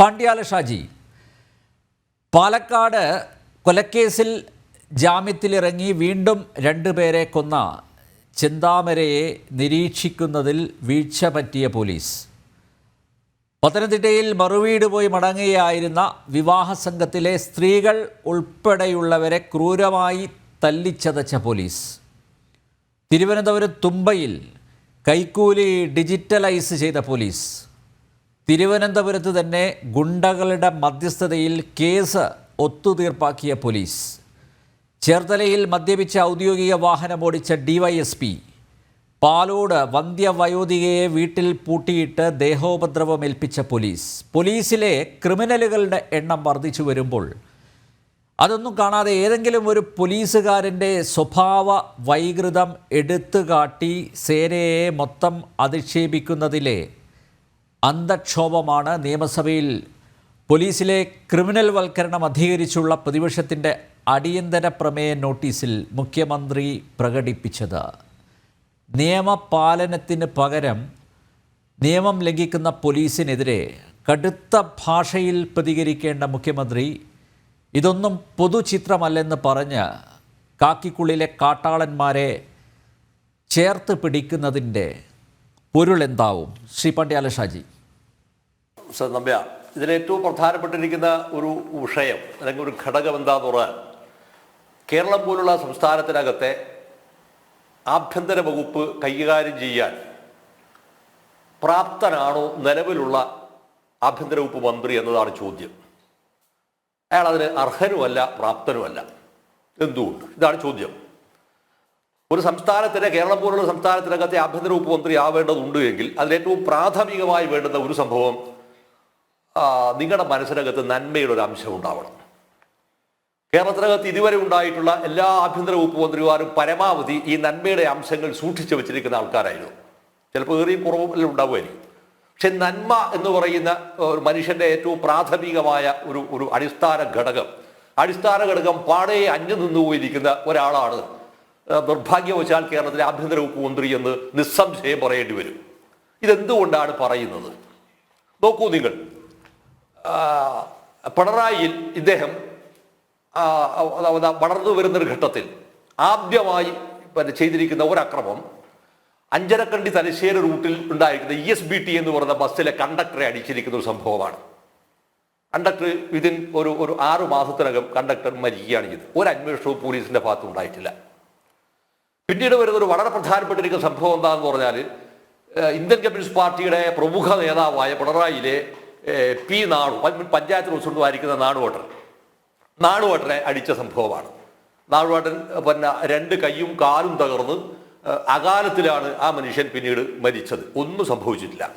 പാണ്ഡ്യാല ഷാജി പാലക്കാട് കൊലക്കേസിൽ ജാമ്യത്തിലിറങ്ങി വീണ്ടും രണ്ടു പേരെ കൊന്ന ചിന്താമരയെ നിരീക്ഷിക്കുന്നതിൽ വീഴ്ച പറ്റിയ പോലീസ്. പത്തനംതിട്ടയിൽ മറുവീട് പോയി മടങ്ങുകയായിരുന്ന വിവാഹ സംഘത്തിലെ സ്ത്രീകൾ ഉൾപ്പെടെയുള്ളവരെ ക്രൂരമായി തല്ലിച്ചതച്ച പോലീസ്. തിരുവനന്തപുരം തുമ്പയിൽ കൈക്കൂലി ഡിജിറ്റലൈസ് ചെയ്ത പോലീസ്. തിരുവനന്തപുരത്ത് തന്നെ ഗുണ്ടകളുടെ മധ്യസ്ഥതയിൽ കേസ് ഒത്തുതീർപ്പാക്കിയ പോലീസ്. ചേർത്തലയിൽ മദ്യപിച്ച ഔദ്യോഗിക വാഹനമോടിച്ച ഡിവൈഎസ്പി. പാലോട് വന്ധ്യവയോധികയെ വീട്ടിൽ പൂട്ടിയിട്ട് ദേഹോപദ്രവം ഏൽപ്പിച്ച പോലീസ്. പോലീസിലെ ക്രിമിനലുകളുടെ എണ്ണം വർദ്ധിച്ചു വരുമ്പോൾ അതൊന്നും കാണാതെ ഏതെങ്കിലും ഒരു പോലീസുകാരന്റെ സ്വഭാവ വൈകൃതം എടുത്തു കാട്ടി സേനയെ മൊത്തം അധിക്ഷേപിക്കുന്നതിലെ അന്തക്ഷോഭമാണ് നിയമസഭയിൽ. പോലീസിലെ ക്രിമിനൽ വൽക്കരണം അധികരിച്ചുള്ള പ്രതിപക്ഷത്തിന്റെ അടിയന്തര പ്രമേയ നോട്ടീസിൽ മുഖ്യമന്ത്രി പ്രകടിപ്പിച്ചത്. നിയമപാലനത്തിന് പകരം നിയമം ലംഘിക്കുന്ന പോലീസിനെതിരെ കടുത്ത ഭാഷയിൽ പ്രതികരിക്കേണ്ട മുഖ്യമന്ത്രി ഇതൊന്നും പൊതുചിത്രമല്ലെന്ന് പറഞ്ഞ് കാക്കിക്കുള്ളിലെ കാട്ടാളന്മാരെ ചേർത്ത് പിടിക്കുന്നതിന്റെ പൊരുളെന്താവും? ശ്രീ പണ്ഡ്യാല ഷാജി. സർ നമ്പ്യ ഇതിലേറ്റവും പ്രധാനപ്പെട്ടിരിക്കുന്ന ഒരു വിഷയം അല്ലെങ്കിൽ ഒരു ഘടകം എന്താന്ന് പറഞ്ഞാൽ കേരളം പോലുള്ള സംസ്ഥാനത്തിനകത്തെ ആഭ്യന്തര വകുപ്പ് കൈകാര്യം ചെയ്യാൻ പ്രാപ്തനാണോ നിലവിലുള്ള ആഭ്യന്തര വകുപ്പ് മന്ത്രി എന്നതാണ് ചോദ്യം. അയാൾ അതിന് അർഹനുമല്ല പ്രാപ്തനുമല്ല. എന്തുകൊണ്ട്? ഇതാണ് ചോദ്യം. ഒരു സംസ്ഥാനത്തിന് കേരളം പോലുള്ള സംസ്ഥാനത്തിനകത്തെ ആഭ്യന്തര വകുപ്പ് മന്ത്രി ആവേണ്ടതുണ്ട് എങ്കിൽ അതിലേറ്റവും പ്രാഥമികമായി വേണ്ടുന്ന ഒരു സംഭവം നിങ്ങളുടെ മനസ്സിനകത്ത് നന്മയുടെ ഒരു അംശം ഉണ്ടാവണം. കേരളത്തിനകത്ത് ഇതുവരെ ഉണ്ടായിട്ടുള്ള എല്ലാ ആഭ്യന്തര വകുപ്പ് മന്ത്രിമാരും പരമാവധി ഈ നന്മയുടെ അംശങ്ങൾ സൂക്ഷിച്ചു വെച്ചിരിക്കുന്ന ആൾക്കാരായിരുന്നു. ചിലപ്പോൾ ഏറിയും കുറവും ഉണ്ടാവുമായിരിക്കും. പക്ഷെ നന്മ എന്ന് പറയുന്ന ഒരു മനുഷ്യന്റെ ഏറ്റവും പ്രാഥമികമായ ഒരു ഒരു അടിസ്ഥാന ഘടകം അടിസ്ഥാന ഘടകം പാടെ അന്യം നിന്നുപോയിരിക്കുന്ന ഒരാളാണ് നിർഭാഗ്യവശാൽ കേരളത്തിലെ ആഭ്യന്തര വകുപ്പ് മന്ത്രി എന്ന് നിസ്സംശയം പറയേണ്ടി വരും. ഇതെന്തുകൊണ്ടാണ് പറയുന്നത്? നോക്കൂ നിങ്ങൾ. പിണറായിൽ ഇദ്ദേഹം വളർന്നു വരുന്നൊരു ഘട്ടത്തിൽ ആദ്യമായി പിന്നെ ചെയ്തിരിക്കുന്ന ഒരക്രമം അഞ്ചരക്കണ്ടി തലശ്ശേരി റൂട്ടിൽ ഉണ്ടായിരിക്കുന്ന ഇ എസ് ബി ടി എന്ന് പറയുന്ന ബസ്സിലെ കണ്ടക്ടറെ അടിച്ചിരിക്കുന്ന ഒരു സംഭവമാണ്. കണ്ടക്ടർ വിതിൻ ഒരു ഒരു ആറു മാസത്തിനകം കണ്ടക്ടർ മരിക്കുകയാണ് ചെയ്തത്. ഒരു അന്വേഷണവും പോലീസിന്റെ ഭാഗത്ത് ഉണ്ടായിട്ടില്ല. പിന്നീട് വരുന്ന ഒരു വളരെ പ്രധാനപ്പെട്ടിരിക്കുന്ന സംഭവം എന്താണെന്ന് പറഞ്ഞാൽ ഇന്ത്യൻ കമ്മ്യൂണിസ്റ്റ് പാർട്ടിയുടെ പ്രമുഖ നേതാവായ പിണറായിയിലെ പി നാണു പഞ്ചായത്ത് പ്രസിഡന്റുമായിരിക്കുന്ന നാണുവോട്ടർ നാണുവട്ടനെ അടിച്ച സംഭവമാണ്. നാണുവോട്ടൻ പിന്നെ രണ്ട് കൈയും കാലും തകർന്ന് അകാലത്തിലാണ് ആ മനുഷ്യൻ പിന്നീട് മരിച്ചത്. ഒന്നും സംഭവിച്ചിട്ടില്ല.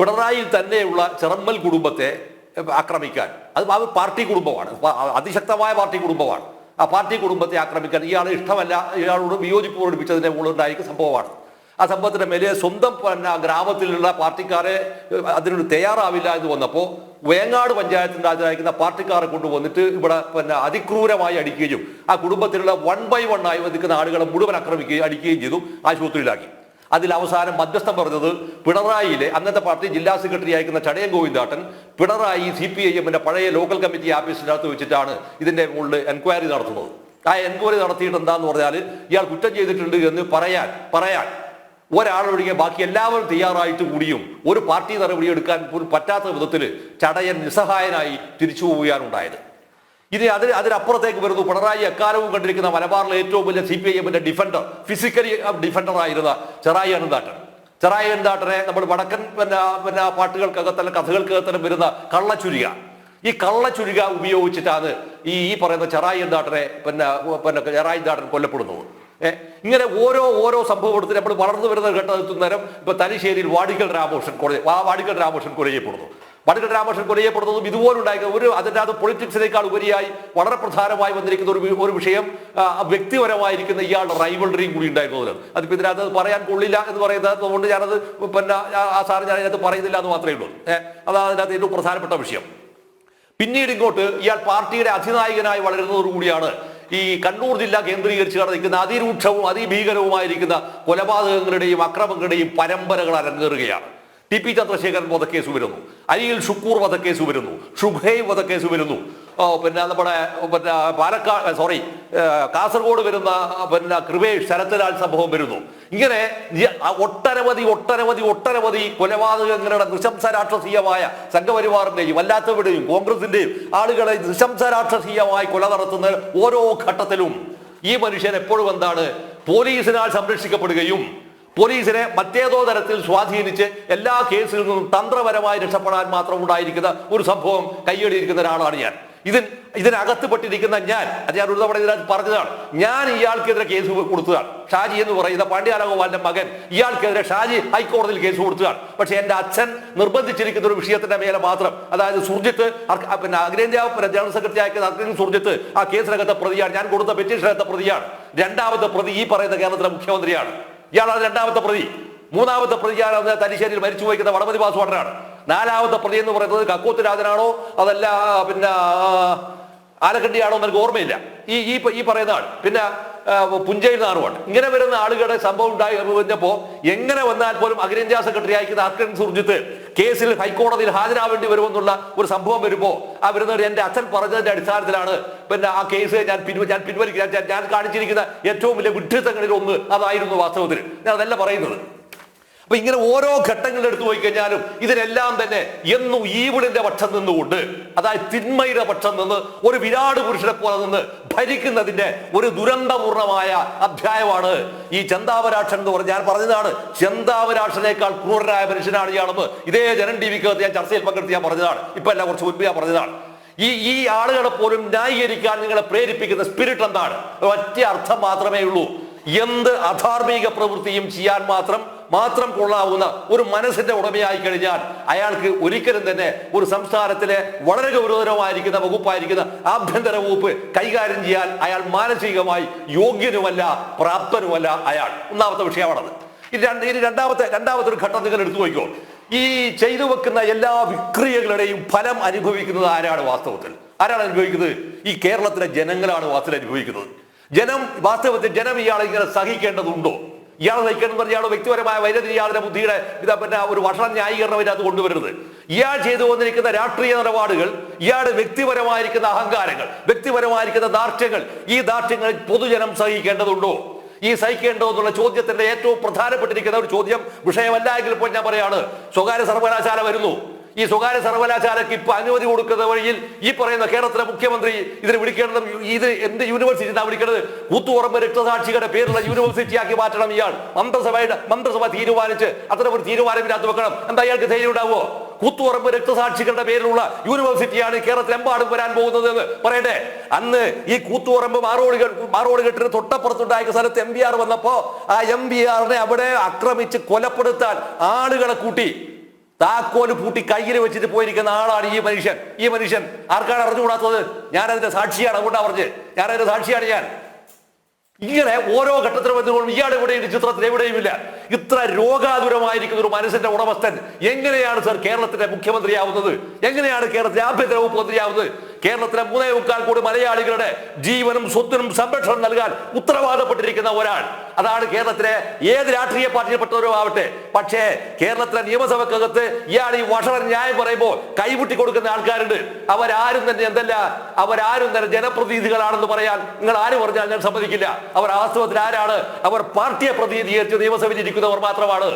പിണറായിൽ തന്നെയുള്ള ചെറമ്മൽ കുടുംബത്തെ ആക്രമിക്കാൻ. അത് പാർട്ടി കുടുംബമാണ്. അതിശക്തമായ പാർട്ടി കുടുംബമാണ്. ആ പാർട്ടി കുടുംബത്തെ ആക്രമിക്കാൻ ഇയാൾ ഇഷ്ടമല്ല ഇയാളോട് വിയോജിപ്പ് പ്രകടിപ്പിച്ചതിന്റെ മുകളിലുണ്ടായിരിക്കും സംഭവമാണ്. ആ സംഭവത്തിന്റെ മേലെ സ്വന്തം പിന്നെ ഗ്രാമത്തിലുള്ള പാർട്ടിക്കാരെ അതിനൊരു തയ്യാറാവില്ല എന്ന് വന്നപ്പോൾ വേങ്ങാട് പഞ്ചായത്തിന്റെ അതിനായിരിക്കുന്ന പാർട്ടിക്കാരെ കൊണ്ടുവന്നിട്ട് ഇവിടെ പിന്നെ അതിക്രൂരമായി അടിക്കുകയും ആ കുടുംബത്തിലുള്ള വൺ ബൈ വൺ ആയി നിൽക്കുന്ന ആളുകളെ മുഴുവൻ ആക്രമിക്കുകയും അടിക്കുകയും ചെയ്തു ആശുപത്രിയിലാക്കി. അതിൽ അവസാനം മധ്യസ്ഥം പറഞ്ഞത് പിണറായിയിലെ അന്നത്തെ പാർട്ടി ജില്ലാ സെക്രട്ടറി ആയിരിക്കുന്ന Chadayam Govindattan Pinarayi C P I എമ്മിന്റെ പഴയ ലോക്കൽ കമ്മിറ്റി ആഫീസിനകത്ത് വെച്ചിട്ടാണ് ഇതിന്റെ മുകളിൽ എൻക്വയറി നടത്തുന്നത്. ആ എൻക്വയറി നടത്തിയിട്ട് എന്താന്ന് പറഞ്ഞാൽ ഇയാൾ കുറ്റം ചെയ്തിട്ടുണ്ട് എന്ന് പറയാൻ പറയാൻ ഒരാളൊഴികെ ബാക്കി എല്ലാവരും തയ്യാറായിട്ട് കൂടിയും ഒരു പാർട്ടി നടപടി എടുക്കാൻ പറ്റാത്ത വിധത്തിൽ ചടയൻ നിസ്സഹായനായി തിരിച്ചു പോവുകയാണ് ഉണ്ടായത്. ഇനി അതിന് അതിനപ്പുറത്തേക്ക് വരുന്നു. പിണറായി എക്കാലവും കണ്ടിരിക്കുന്ന മലബാറിലെ ഏറ്റവും വലിയ സി പി ഐ എമ്മിന്റെ ഡിഫൻഡർ ഫിസിക്കലി ഡിഫൻഡർ ആയിരുന്ന ചെറായി അനന്താട്ടൻ ചെറായി അനന്താട്ടനെ നമ്മൾ വടക്കൻ പിന്നെ പിന്നെ പാട്ടുകൾക്കകത്തല്ല കഥകൾക്കകത്തല്ല വരുന്ന കള്ളച്ചുരിക. ഈ കള്ളച്ചുരിക ഉപയോഗിച്ചിട്ടാണ് ഈ ഈ പറയുന്ന ചെറായി അനന്താട്ടനെ പിന്നെ പിന്നെ ചെറായി അനന്താട്ടൻ കൊല്ലപ്പെടുന്നത്. ഏഹ് ഇങ്ങനെ ഓരോ ഓരോ സംഭവത്തിൽ നമ്മൾ വളർന്നു വരുന്ന ഘട്ടത്തിൽ നേരം ഇപ്പൊ തലശ്ശേരിയിൽ വാടിക്കൽ രാമകൃഷ്ണൻ കൊല വാടിക്കൽ രാമകൃഷ്ണൻ കൊല വാടിക്കൽ രാമകൃഷ്ണൻ കൊലയപ്പെടുന്നതും ഇതുപോലുണ്ടായ ഒരു അതിന്റെ അത് പൊളിറ്റിക്സിനേക്കാൾ ഉപരിയായി വളരെ പ്രധാനമായി വന്നിരിക്കുന്ന ഒരു ഒരു വിഷയം വ്യക്തിപരമായിരിക്കുന്ന ഇയാളുടെ റൈവൽഡറിയും കൂടി ഉണ്ടായിരുന്നത് അതിപ്പോൾ ഇതിനകത്ത് പറയാൻ കൊള്ളില്ല എന്ന് പറയുന്നത് അതുകൊണ്ട് ഞാനത് പിന്നെ ആ- സാറ് ഞാൻ അതിനകത്ത് പറയുന്നില്ല എന്ന് മാത്രമേ ഉള്ളൂ. ഏഹ് അതാണ് അതിനകത്ത് ഏറ്റവും പ്രധാനപ്പെട്ട വിഷയം. പിന്നീട് ഇങ്ങോട്ട് ഇയാൾ പാർട്ടിയുടെ അധിനായകനായി വളരുന്നതോടുകൂടിയാണ് ഈ കണ്ണൂർ ജില്ല കേന്ദ്രീകരിച്ച് കടന്നിരിക്കുന്ന അതിരൂക്ഷവും അതിഭീകരവുമായിരിക്കുന്ന കൊലപാതകങ്ങളുടെയും അക്രമങ്ങളുടെയും പരമ്പരകൾ അരങ്ങേറുകയാണ്. ടി പി ചന്ദ്രശേഖരൻ വധക്കേസ് വരുന്നു അരിയിൽ ഷുക്കൂർ വധക്കേസ് വരുന്നു ഷുഹൈ വധക്കേസ് വരുന്നു പിന്നെ നമ്മുടെ പിന്നെ പാലക്കാട് സോറി കാസർഗോഡ് വരുന്ന പിന്നെ കൃപേഷ് ശരത്ലാൽ സംഭവം വരുന്നു. ഇങ്ങനെ ഒട്ടനവധി ഒട്ടനവധി ഒട്ടനവധി കൊലപാതകങ്ങളുടെ നിശംസ രാക്ഷസീയമായ സംഘപരിവാറിന്റെയും അല്ലാത്തവരുടെയും കോൺഗ്രസിന്റെയും ആളുകളെ നിശംസ രാക്ഷസീയമായി കൊല നടത്തുന്ന ഓരോ ഘട്ടത്തിലും ഈ മനുഷ്യൻ എപ്പോഴും എന്താണ് പോലീസിനാൽ സംരക്ഷിക്കപ്പെടുകയും പോലീസിനെ മറ്റേതോ തരത്തിൽ സ്വാധീനിച്ച് എല്ലാ കേസിൽ നിന്നും തന്ത്രപരമായി രക്ഷപ്പെടാൻ മാത്രം ഉണ്ടായിരിക്കുന്ന ഒരു സംഭവം കൈയടിയിരിക്കുന്ന ഒരാളാണ് ഞാൻ. ഇതിൻ ഇതിനകത്തുപെട്ടിരിക്കുന്ന ഞാൻ അത് ഞാൻ ഒരു തവണ ഇതിനകത്ത് പറഞ്ഞതാണ്. ഞാൻ ഇയാൾക്കെതിരെ കേസ് കൊടുത്തതാണ്. ഷാജി എന്ന് പറയുന്ന പാണ്ഡ്യാലഗോപാലിന്റെ മകൻ ഇയാൾക്കെതിരെ ഷാജി ഹൈക്കോടതിയിൽ കേസ് കൊടുത്തതാണ്. പക്ഷെ എന്റെ അച്ഛൻ നിർബന്ധിച്ചിരിക്കുന്ന ഒരു വിഷയത്തിന്റെ മേലെ മാത്രം അതായത് സുർജിത്ത് പിന്നെ അഖിലേന്ത്യാ ജനറൽ സെക്രട്ടറി ആയിരിക്കുന്ന അർജുൻ സുർജിത്ത് ആ കേസിനകത്തെ പ്രതിയാണ്. ഞാൻ കൊടുത്ത പെറ്റീഷനകത്തെ പ്രതിയാണ്. രണ്ടാമത്തെ പ്രതി ഈ പറയുന്ന കേരളത്തിലെ മുഖ്യമന്ത്രിയാണ്. ഇയാളാണ് രണ്ടാമത്തെ പ്രതി. മൂന്നാമത്തെ പ്രതിയാണ് അന്ന് തലശ്ശേരിയിൽ മരിച്ചു പോയിക്കുന്ന വടമതി പാസ്വാഡനാണ് നാലാമത്തെ പ്രതി എന്ന് പറയുന്നത് കക്കൂത്ത് രാജനാണോ? അതല്ല പിന്നെ ആ, ആലക്കണ്ടിയാണോ എന്ന് എനിക്ക് ഓർമ്മയില്ല. ഈ ഈ ഈ പറയുന്ന ആൾ പിന്നെ പുഞ്ചയിൽ നാറുവാണ് ഇങ്ങനെ വരുന്ന ആളുകളുടെ സംഭവം ഉണ്ടായി വന്നപ്പോ എങ്ങനെ വന്നാൽ പോലും അഖിലേന്ത്യാ സെക്രട്ടറി അയക്കുന്ന അർക്കൻ സുർജിത്ത് കേസിൽ ഹൈക്കോടതിയിൽ ഹാജരാവേണ്ടി വരുമെന്നുള്ള ഒരു സംഭവം വരുമ്പോ ആ വരുന്നവർ എന്റെ അച്ഛൻ പറഞ്ഞതിന്റെ അടിസ്ഥാനത്തിലാണ് പിന്നെ ആ കേസ് ഞാൻ പിൻവ ഞാൻ പിൻവലിക്കുക. ഞാൻ കാണിച്ചിരിക്കുന്ന ഏറ്റവും വലിയ വിഡ്ഢിത്തങ്ങളിൽ ഒന്ന് അതായിരുന്നു വാസ്തവത്തിൽ. ഞാൻ അതല്ല പറയുന്നത്. അപ്പൊ ഇങ്ങനെ ഓരോ ഘട്ടങ്ങളിൽ എടുത്തു പോയി കഴിഞ്ഞാലും ഇതിനെല്ലാം തന്നെ എന്നും ഈവിളിന്റെ പക്ഷം നിന്നുകൊണ്ട് അതായത് തിന്മയുടെ പക്ഷം നിന്ന് ഒരു വിരാട് പുരുഷനെ പോലെ നിന്ന് ഭരിക്കുന്നതിന്റെ ഒരു ദുരന്തപൂർണമായ അധ്യായമാണ് ഈ ചന്താവരാക്ഷൻ എന്ന് പറഞ്ഞ് ഞാൻ പറഞ്ഞതാണ്. ചന്താവരാക്ഷനേക്കാൾ ക്രൂരനായ മനുഷ്യനാണ് ഇയാളെന്ന് ഇതേ ജനൻ ടി വിക്ക് ഞാൻ ചർച്ചയിൽ പങ്കെടുത്ത് ഞാൻ പറഞ്ഞതാണ്. ഇപ്പൊ എല്ലാം കുറച്ച് മുൻപ് ഞാൻ പറഞ്ഞതാണ്. ഈ ഈ ആളുകളെ പോലും ന്യായീകരിക്കാൻ നിങ്ങളെ പ്രേരിപ്പിക്കുന്ന സ്പിരിറ്റ് എന്താണ്? ഒറ്റ അർത്ഥം മാത്രമേ ഉള്ളൂ. എന്ത് അധാർമിക പ്രവൃത്തിയും ചെയ്യാൻ മാത്രം മാത്രം കൊള്ളാവുന്ന ഒരു മനസ്സിന്റെ ഉടമയായി കഴിഞ്ഞാൽ അയാൾക്ക് ഒരിക്കലും തന്നെ ഒരു സംസ്ഥാനത്തിലെ വളരെ ഗൗരവതരമായിരിക്കുന്ന വകുപ്പായിരിക്കുന്ന ആഭ്യന്തര വകുപ്പ് കൈകാര്യം ചെയ്യാൻ അയാൾ മാനസികമായി യോഗ്യനുമല്ല പ്രാപ്തനുമല്ല അയാൾ. ഒന്നാമത്തെ വിഷയമാണത്. ഇത് ഇനി രണ്ടാമത്തെ രണ്ടാമത്തെ ഒരു ഘട്ടം നിങ്ങൾ എടുത്തു നോക്കിക്കോ. ഈ ചെയ്തു വെക്കുന്ന എല്ലാ വിക്രിയകളുടെയും ഫലം അനുഭവിക്കുന്നത് ആരാണ് വാസ്തവത്തിൽ? ആരാണ് അനുഭവിക്കുന്നത്? ഈ കേരളത്തിലെ ജനങ്ങളാണ് വാസ്തവത്തിൽ അനുഭവിക്കുന്നത്. ജനം വാസ്തവത്തിൽ ജനം ഇയാളെ ഇങ്ങനെ സഹിക്കേണ്ടതുണ്ടോ? ഇയാൾ നയിക്കണം പറഞ്ഞ ഇയാളുടെ വ്യക്തിപരമായ വൈദ്യുതി ഇയാളുടെ ബുദ്ധിയുടെ ഇതാ പിന്നെ ഒരു ഭക്ഷണ ന്യായീകരണം ഇതിനകത്ത് കൊണ്ടുവരുന്നത്. ഇയാൾ ചെയ്തു വന്നിരിക്കുന്ന രാഷ്ട്രീയ നിലപാടുകൾ ഇയാളുടെ വ്യക്തിപരമായിരിക്കുന്ന അഹങ്കാരങ്ങൾ വ്യക്തിപരമായിരിക്കുന്ന ദാർഢ്യങ്ങൾ ഈ ദാർഢ്യങ്ങൾ പൊതുജനം സഹിക്കേണ്ടതുണ്ടോ? ഈ സഹിക്കേണ്ടോ എന്നുള്ള ചോദ്യത്തിന്റെ ഏറ്റവും പ്രധാനപ്പെട്ടിരിക്കുന്ന ഒരു ചോദ്യം വിഷയമല്ല എങ്കിൽ ഇപ്പോൾ ഞാൻ പറയാണ് സ്വകാര്യ സർവകലാശാല വരുന്നു. ഈ സ്വകാര്യ സർവകലാശാലയ്ക്ക് ഇപ്പൊ അനുമതി കൊടുക്കുന്ന വഴിയിൽ ഈ പറയുന്ന കേരളത്തിലെ മുഖ്യമന്ത്രി ഇതിന് വിളിക്കേണ്ടത് ഇത് എന്ത് യൂണിവേഴ്സിറ്റി എന്നാ വിളിക്കേണ്ടത് കൂത്തുപറമ്പ് രക്തസാക്ഷികളുടെ പേരുള്ള യൂണിവേഴ്സിറ്റി ആക്കി മാറ്റണം ഇയാൾ. മന്ത്രിസഭയുടെ മന്ത്രിസഭ തീരുമാനിച്ച് അത്തരം ഒരു തീരുമാനം ഇതിനകത്ത് വെക്കണം. എന്താ ഇയാൾക്ക് ധൈര്യം ഉണ്ടാവോ? കൂത്തുപറമ്പ് രക്തസാക്ഷികളുടെ പേരിലുള്ള യൂണിവേഴ്സിറ്റിയാണ് കേരളത്തിലെമ്പാടും വരാൻ പോകുന്നത് എന്ന് പറയട്ടെ. അന്ന് ഈ കൂത്തുപറമ്പ് മാറോടുകൾ കെട്ടിന് തൊട്ടപ്പുറത്തുണ്ടായ സ്ഥലത്ത് എം ബി ആർ വന്നപ്പോ ആ എം ബി ആറിനെ അവിടെ ആക്രമിച്ച് കൊലപ്പെടുത്താൻ ആളുകളെ കൂട്ടി. താക്കോൽ പൂട്ടി കയ്യിൽ വെച്ചിട്ട് പോയിരിക്കുന്ന ആളാണ് ഈ മനുഷ്യൻ. ഈ മനുഷ്യൻ ആർക്കാണ് അറിഞ്ഞുകൂടാത്തത്? ഞാൻ അതിന്റെ സാക്ഷിയാണ് അതുകൊണ്ടാണ് ഞാൻ അതിന്റെ സാക്ഷിയാണ് ഞാൻ. ഇങ്ങനെ ഓരോ ഘട്ടത്തിലും എന്തുകൊണ്ടും ഇയാൾ എവിടെയും ചിത്രത്തിൽ എവിടെയും ഇല്ല ഇത്ര രോഗാതുരമായിരിക്കുന്ന ഒരു മനസ്സിന്റെ ഉടമസ്ഥൻ എങ്ങനെയാണ് സർ കേരളത്തിന്റെ മുഖ്യമന്ത്രിയാവുന്നത്? എങ്ങനെയാണ് കേരളത്തിലെ ആഭ്യന്തര വകുപ്പ് മന്ത്രിയാവുന്നത്? കേരളത്തിലെ മൂന്നേ മുക്കാൽ കോടി മലയാളികളുടെ ജീവനും സ്വത്തിനും സംരക്ഷണം നൽകാൻ ഉത്തരവാദപ്പെട്ടിരിക്കുന്ന ഒരാൾ. അതാണ് കേരളത്തിലെ ഏത് രാഷ്ട്രീയ പാർട്ടിയിൽപ്പെട്ടവരും ആവട്ടെ പക്ഷേ കേരളത്തിലെ നിയമസഭക്കകത്ത് ഇയാൾ ഈ വഷളൻ ന്യായം പറയുമ്പോൾ കൈവിട്ടി കൊടുക്കുന്ന ആൾക്കാരുണ്ട്. അവരാരും തന്നെ എന്തല്ല അവരാരും തന്നെ ജനപ്രതിനിധികളാണെന്ന് പറയാൻ നിങ്ങൾ ആര് പറഞ്ഞാൽ ഞാൻ സമ്മതിക്കില്ല. അവർ വാസ്തവത്തിൽ ആരാണ് അവർ പാർട്ടിയെ പ്രതിനിധീകരിച്ച് നിയമസഭയിൽ ഇരിക്കുന്നവർ മാത്രമാണ്.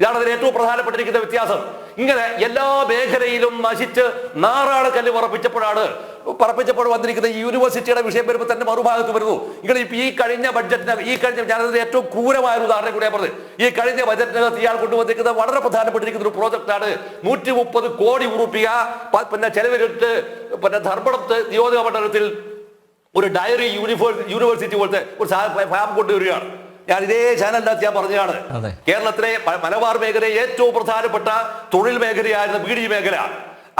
ഇതാണ് അതിൽ ഏറ്റവും പ്രധാനപ്പെട്ടിരിക്കുന്ന വ്യത്യാസം. ഇങ്ങനെ എല്ലാ മേഖലയിലും നശിച്ച് നാറാണ് കല്ല് പറപ്പിച്ചപ്പോഴാണ് പറപ്പിച്ചപ്പോൾ വന്നിരിക്കുന്ന യൂണിവേഴ്സിറ്റിയുടെ വിഷയം വരുമ്പോൾ തന്നെ മറുഭാഗത്ത് വരുന്നു. ഇപ്പൊ ഈ കഴിഞ്ഞ ബഡ്ജറ്റിന് ഈ കഴിഞ്ഞ ഞാനത് ഏറ്റവും ക്രൂരമായ ഒരു ഉദാഹരണം കൂടെ പറഞ്ഞത്. ഈ കഴിഞ്ഞ ബജറ്റിനകത്ത് ഇയാൾ കൊണ്ടുവന്നിരിക്കുന്ന വളരെ പ്രധാനപ്പെട്ടിരിക്കുന്ന ഒരു പ്രോജക്റ്റാണ് നൂറ്റി മുപ്പത് കോടി ഉറുപ്പിക പിന്നെ ചെലവിലിട്ട് പിന്നെ ധർമ്മടത്ത് നിയോജക മണ്ഡലത്തിൽ ഒരു ഡയറി യൂണിവേഴ്സിറ്റി പോലത്തെ ഒരു ഫാം കൊണ്ടുവരികയാണ്. ഞാൻ ഇതേ ചാനലിനകത്ത് ഞാൻ പറഞ്ഞതാണ്. കേരളത്തിലെ മലബാർ മേഖലയെ ഏറ്റവും പ്രധാനപ്പെട്ട തൊഴിൽ മേഖലയായിരുന്ന ഡി മേഖല.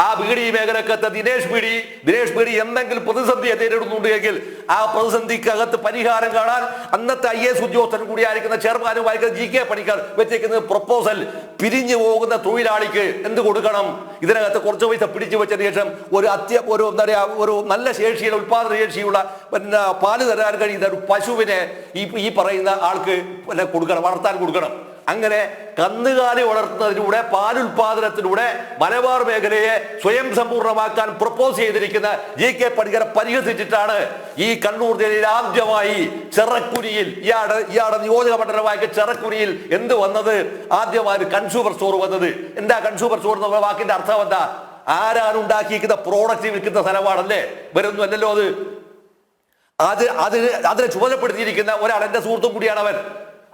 ആ ബീഡി മേഖലക്കകത്ത് ദിനേഷ് ബീഡി ദിനേഷ് ബീഡി എന്തെങ്കിലും പ്രതിസന്ധിയെ നേരിടുന്നുണ്ട് എങ്കിൽ ആ പ്രതിസന്ധിക്കകത്ത് പരിഹാരം കാണാൻ അന്നത്തെ ഐ എസ് ഉദ്യോഗസ്ഥൻ കൂടിയായിരിക്കുന്ന ചെയർമാനുമായിരിക്കുന്ന ജി കെ പണിക്കർ വെച്ചേക്കുന്ന പ്രപ്പോസൽ പിരിഞ്ഞു പോകുന്ന തൊഴിലാളിക്ക് എന്ത് കൊടുക്കണം? ഇതിനകത്ത് കുറച്ച് പൈസ പിടിച്ചു വെച്ചതിന് ശേഷം ഒരു അത്യ ഒരു എന്താ പറയാ ഒരു നല്ല ശേഷിയുള്ള ഉത്പാദന ശേഷിയുള്ള പാൽ തരാൻ കഴിയുന്ന ഒരു പശുവിനെ ഈ ഈ പറയുന്ന ആൾക്ക് കൊടുക്കണം വളർത്താൻ കൊടുക്കണം. അങ്ങനെ കന്നുകാലി വളർത്തുന്നതിലൂടെ പാലുൽപാദനത്തിലൂടെ മലബാർ മേഖലയെ സ്വയം സമ്പൂർണമാക്കാൻ പ്രപ്പോസ് ചെയ്തിരിക്കുന്ന ജി കെ പണിക്കരെ പരിഹസിച്ചിട്ടാണ് ഈ കണ്ണൂർ ജില്ലയിൽ ആദ്യമായി ചെറക്കുരിയിൽ ഇയാളുടെ ഇയാളുടെ നിയോജക മണ്ഡലമായ ചെറക്കുരിയിൽ എന്ത് വന്നത്? ആദ്യമായി കൺസ്യൂമർ സ്റ്റോർ വന്നത്. എന്താ കൺസ്യൂമർ സ്റ്റോർ എന്ന വാക്കിന്റെ അർത്ഥം എന്താ? ആരാണ് ഉണ്ടാക്കിയിരിക്കുന്ന പ്രോഡക്റ്റ് വിൽക്കുന്ന സ്ഥലമാണല്ലേ? വരുന്നു അല്ലല്ലോ അത്. അത് അതിന് ചുമതലപ്പെടുത്തിയിരിക്കുന്ന ഒരാൾ എന്റെ സുഹൃത്തും കൂടിയാണ് അവൻ.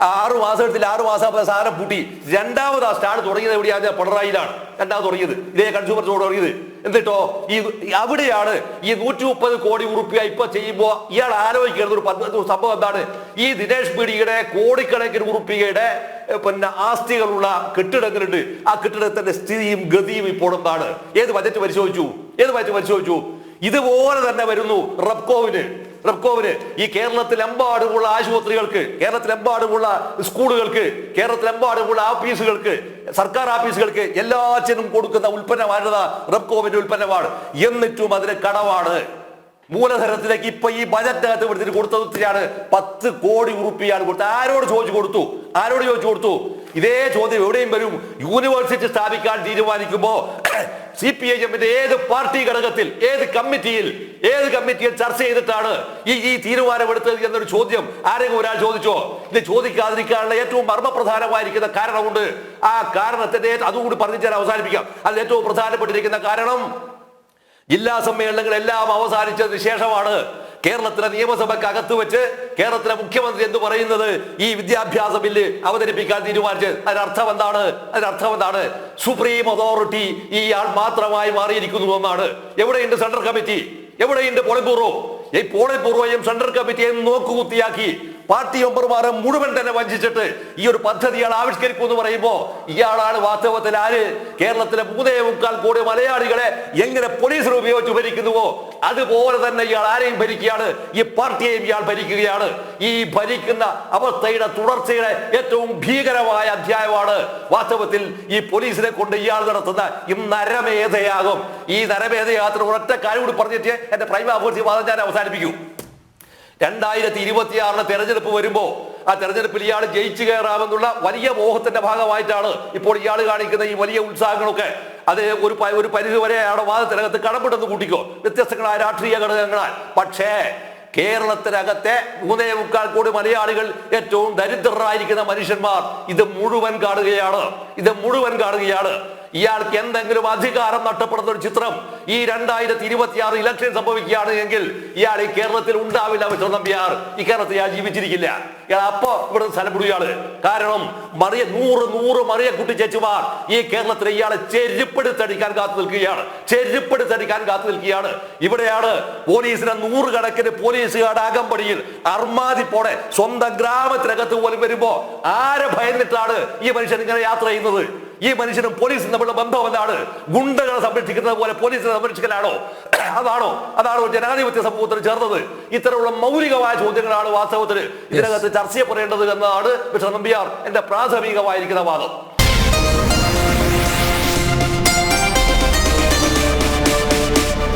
ആ മാസം എടുത്തില്ല ആറ് മാസം ആകുമ്പോൾ സാധനം പൂട്ടി. രണ്ടാമത് ആ സ്റ്റാൾ തുടങ്ങിയത് എവിടെയാണ് പിണറായിലാണ് രണ്ടാമത് തുടങ്ങിയത്. ഇതേ കൺസ്യൂമർ സ്റ്റോർ തുടങ്ങിയത്. എന്നിട്ടോ ഈ അവിടെയാണ് ഈ നൂറ്റി മുപ്പത് കോടി ഉറുപ്പ്യ ഇപ്പൊ ചെയ്യുമ്പോൾ ഇയാൾ ആലോചിക്കുന്നത് ഒരു പത്ത് സംഭവം എന്താണ്? ഈ ദിനേഷ് പീഡിയുടെ കോടിക്കണക്കിന് ഉറുപ്പികയുടെ പിന്നെ ആസ്തികളുള്ള കെട്ടിടങ്ങളുണ്ട്. ആ കെട്ടിടത്തിന്റെ സ്ഥിതിയും ഗതിയും ഇപ്പോൾ എന്താണ്? ഏത് ബജറ്റ് പരിശോധിച്ചു? ഏത് ബജറ്റ് പരിശോധിച്ചു? ഇതുപോലെ തന്നെ വരുന്നു റബ്കോവിന് റബ്കോവിന് ഈ കേരളത്തിലെമ്പാടുമുള്ള ആശുപത്രികൾക്ക് കേരളത്തിലെമ്പാടുമുള്ള സ്കൂളുകൾക്ക് കേരളത്തിലെമ്പാടുമുള്ള ഓഫീസുകൾക്ക് സർക്കാർ ഓഫീസുകൾക്ക് എല്ലാറ്റിനും കൊടുക്കുന്ന ഉൽപ്പന്നമായിരുന്ന റെപ്കോവിന്റെ ഉൽപ്പന്നമാണ്. എന്നിട്ടും അതിന് കടവാണ് മൂലധനത്തിലേക്ക് ഇപ്പൊ ഈ ബജറ്റിനകത്ത് എടുത്തിട്ട് കൊടുത്തത് ഒത്തിരിയാണ് പത്ത് കോടി ഉറുപ്പിയാണ് കൊടുത്തത്. ആരോട് ചോദിച്ചു കൊടുത്തു? ആരോട് ചോദിച്ചു കൊടുത്തു? ഇതേ ചോദ്യം എവിടെയും വരും. യൂണിവേഴ്സിറ്റി സ്ഥാപിക്കാൻ തീരുമാനിക്കുമ്പോ സി പി ഐ എമ്മിന്റെ ഏത് പാർട്ടി ഘടകത്തിൽ ഏത് കമ്മിറ്റിയിൽ ഏത് കമ്മിറ്റിയിൽ ചർച്ച ചെയ്തിട്ടാണ് ഈ ഈ തീരുമാനമെടുത്തത് എന്നൊരു ചോദ്യം ആരെങ്കിലും ഒരാൾ ചോദിച്ചോ? ഇത് ചോദിക്കാതിരിക്കാനുള്ള ഏറ്റവും മർമ്മപ്രധാനമായിരിക്കുന്ന കാരണമുണ്ട്. ആ കാരണത്തിന്റെ അതുകൂടി പറഞ്ഞു ഞാൻ അവസാനിപ്പിക്കാം. അത് ഏറ്റവും പ്രധാനപ്പെട്ടിരിക്കുന്ന കാരണം ജില്ലാ സമ്മേളനങ്ങൾ എല്ലാം അവസാനിച്ചതിന് ശേഷമാണ് കേരളത്തിലെ നിയമസഭക്കകത്ത് വെച്ച് കേരളത്തിലെ മുഖ്യമന്ത്രി എന്ന് പറയുന്നത്? ഈ വിദ്യാഭ്യാസ ബില്ല് അവതരിപ്പിക്കാൻ തീരുമാനിച്ച്. അതിനർത്ഥം എന്താണ്? അതിനർത്ഥം എന്താണ്? സുപ്രീം അതോറിറ്റി ഈ ആൾ മാത്രമായി മാറിയിരിക്കുന്നു എന്നാണ്. എവിടെയുണ്ട് സെൻട്രൽ കമ്മിറ്റി? എവിടെയുണ്ട് പോളിറ്റ് ഈ ബ്യൂറോയും സെൻട്രൽ കമ്മിറ്റിയെയും നോക്കുകുത്തിയാക്കി. പാർട്ടി മെമ്പർമാരെ മുഴുവൻ തന്നെ വഞ്ചിച്ചിട്ട് ഈ ഒരു പദ്ധതി ഇയാൾ ആവിഷ്കരിക്കും എന്ന് പറയുമ്പോ ഇയാളാണ് വാസ്തവത്തിൽ ആര്? കേരളത്തിലെ മൂന്നേ മുക്കാൽ കോടി മലയാളികളെ എങ്ങനെ പോലീസിൽ ഉപയോഗിച്ച് ഭരിക്കുന്നുവോ? അതുപോലെ തന്നെ ഇയാൾ ആരെയും ഭരിക്കുകയാണ്? ഈ പാർട്ടിയെയും ഇയാൾ ഭരിക്കുകയാണ്. ഈ ഭരിക്കുന്ന അവസ്ഥയുടെ തുടർച്ചയുടെ ഏറ്റവും ഭീകരമായ അധ്യായമാണ് വാസ്തവത്തിൽ ഈ പോലീസിനെ കൊണ്ട് ഇയാൾ നടത്തുന്ന ഈ നരമേധയാകും. ഈ നരമേധയാത്ര ഒരൊറ്റ കാര്യം കൂടി പറഞ്ഞിട്ട് എന്റെ പ്രൈമ വാദം ഞാൻ അവസാനിപ്പിക്കൂ. രണ്ടായിരത്തി ഇരുപത്തിയാറിന് തെരഞ്ഞെടുപ്പ് വരുമ്പോൾ ആ തെരഞ്ഞെടുപ്പിൽ ഇയാൾ ജയിച്ചു കയറാമെന്നുള്ള വലിയ മോഹത്തിന്റെ ഭാഗമായിട്ടാണ് ഇപ്പോൾ ഇയാൾ കാണിക്കുന്ന ഈ വലിയ ഉത്സാഹങ്ങളൊക്കെ. അത് ഒരു ഒരു പരിധി വരെ അയാളുടെ വാദത്തിനകത്ത് കടമ്പിട്ടെന്ന് കൂട്ടിക്കോ. വ്യത്യസ്തങ്ങളായ രാഷ്ട്രീയ ഘടകങ്ങളാൽ. പക്ഷേ കേരളത്തിനകത്തെ മൂന്നേ മുക്കാൽ കോടി മലയാളികൾ ഏറ്റവും ദരിദ്രരായിരിക്കുന്ന മനുഷ്യന്മാർ ഇത് മുഴുവൻ കാണുകയാണ്. ഇത് മുഴുവൻ കാണുകയാണ്. ഇയാൾക്ക് എന്തെങ്കിലും അധികാരം നഷ്ടപ്പെടുന്ന ഒരു ചിത്രം ഈ രണ്ടായിരത്തി ഇരുപത്തിയാറ് ഇലക്ഷൻ സംഭവിക്കുകയാണ് എങ്കിൽ ഇയാൾ ഈ കേരളത്തിൽ ഉണ്ടാവില്ല നമ്പ്യാർ. ഈ കേരളത്തിൽ ഇയാൾ ജീവിച്ചിരിക്കില്ല. ഇയാൾ അപ്പൊ ഇവിടെ സ്ഥലം വിടുകയാണ്. കാരണം മറിയ നൂറ് നൂറ് മറിയ കുട്ടി ചേച്ചിമാർ ഈ കേരളത്തിലെ ഇയാളെ ചെരുപ്പെടുത്തടിക്കാൻ കാത്തു നിൽക്കുകയാണ്. ചെരുപ്പെടുത്തടിക്കാൻ കാത്തു നിൽക്കുകയാണ്. ഇവിടെയാണ് പോലീസിനെ നൂറുകണക്കിന് പോലീസുകാരുടെ അകമ്പടിയിൽ അർമാദിപ്പോടെ സ്വന്തം ഗ്രാമത്തിനകത്ത് പോലും വരുമ്പോ ആരെ ഭയന്നിട്ടാണ് ഈ മനുഷ്യൻ ഇങ്ങനെ യാത്ര ചെയ്യുന്നത്? ഈ മനുഷ്യനും പോലീസും തമ്മിലുള്ള ബന്ധം എന്താണ്? ഗുണ്ടകളെ സംരക്ഷിക്കുന്നത് പോലെ പോലീസിനെ സംരക്ഷിക്കലാണോ? അതാണോ? അതാണോ ജനാധിപത്യ സമൂഹത്തിന് ചേർന്നത്? ഇത്തരമുള്ള മൗലികമായ ചോദ്യങ്ങളാണ് വാസ്തവത്തിൽ ഇതിനകത്ത് ചർച്ച ചെയ്യപ്പെടേണ്ടത് എന്നതാണ് മിസ്റ്റർ നമ്പിയാർ എന്റെ പ്രാഥമികമായിരിക്കുന്ന വാദം.